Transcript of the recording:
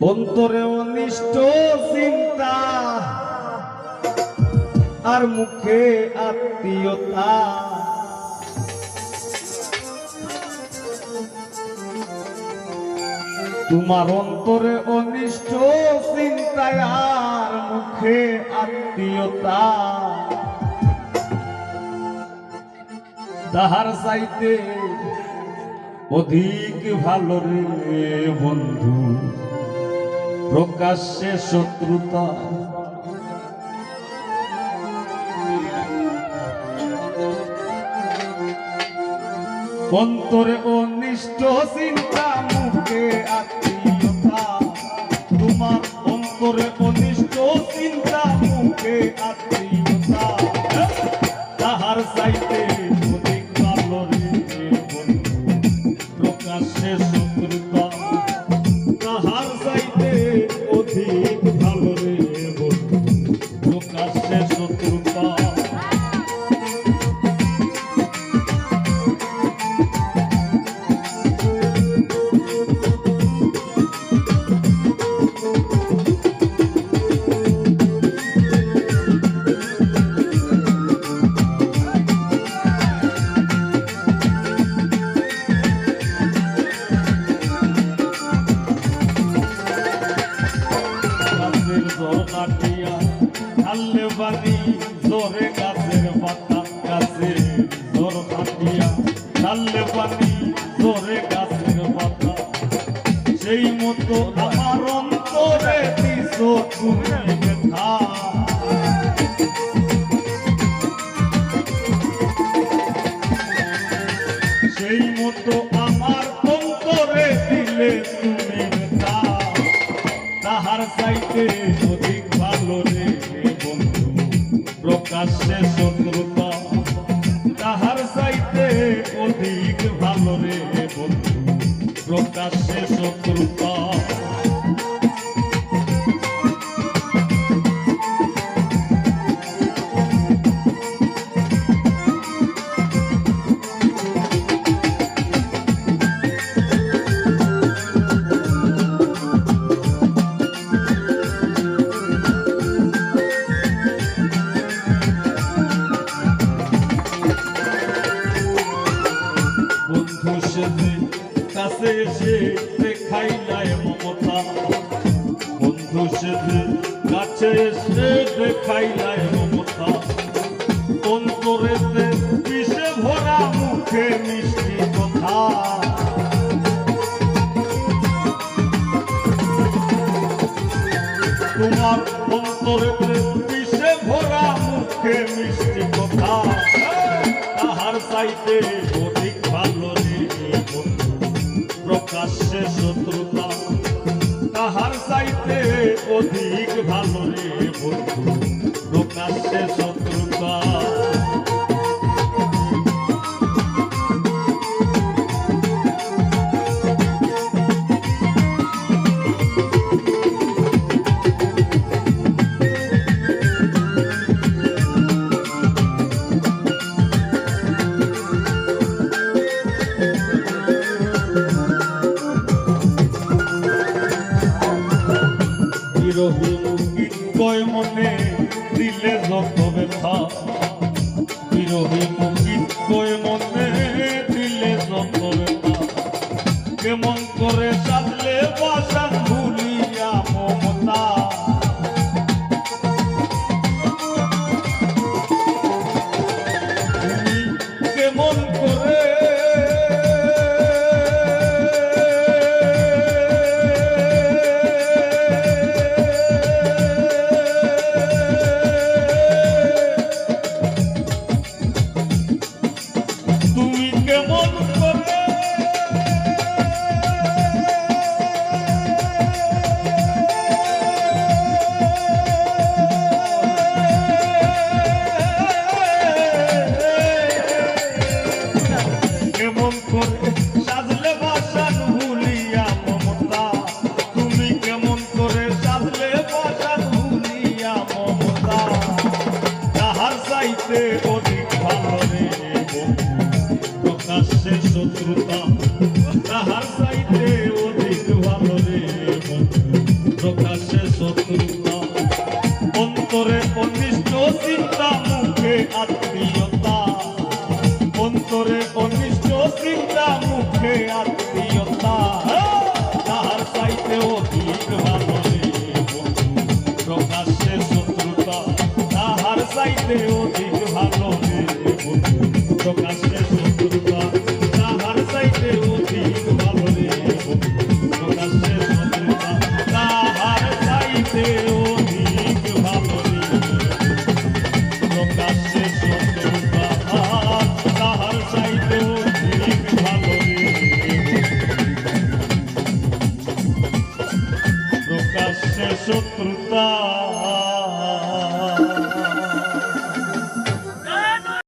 অন্তরে অনিষ্ট চিন্তা আর মুখে আত্মীয়তা। তোমার অন্তরে অনিষ্ট চিন্তায় আর মুখে আত্মীয়তা। তাহার চাইতে অধিক ভালো রে বন্ধু। প্রকাশ্যে শত্রুতা। অন্তরে অনিষ্ট চিন্তা মুখে আত্মীয়তা সেই মতো আমার তাহার চাইতে অধিক ভালো রে বন্ধু প্রকাশ্যে শত্রুতা প্রকাশ্যে শত্রুতা। এসে দেখাইলাই মমতা। বন্ধু সেজে কাছে এসে দেখাইলাই মমতা। অন্তরেতে বিষে ভরা মুখে মিষ্টি কথা। তোমার অন্তরেতে বিষে ভরা মুখে মিষ্টি কথা। তাহার চাইতে অধিক ভালো রে বন্ধু। প্রকাশ্যে শত্রুতা বিরোহী মুখী কয় মনে দিলে যত ব্যথা কেমন চাইতে অধিক ভালো রে প্রকাশ্যে শত্রুতা, অন্তরে অনিষ্ট, চিন্তা, মুখে আত্মীয়তা। অন্তরে অনিষ্ট, চিন্তা, মুখে আত্মীয়তা। তাহার চাইতে অধিক ভালো রে প্রকাশ্যে শত্রুতা, তাহার চাইতে অধিক सुकृता